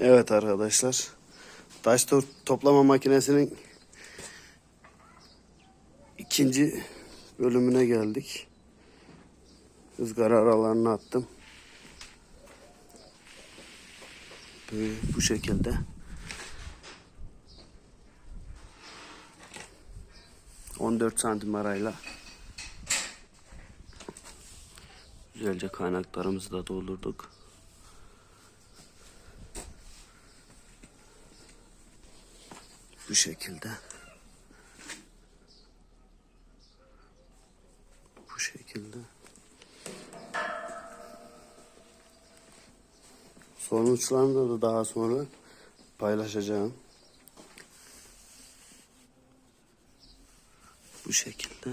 Evet arkadaşlar. Taş to- toplama makinesinin ikinci bölümüne geldik. Izgara aralarını attım. Böyle bu şekilde. On dört santim arayla güzelce kaynaklarımızı da doldurduk. Bu şekilde. Bu şekilde. Sonuçlarını da daha sonra paylaşacağım. Bu şekilde.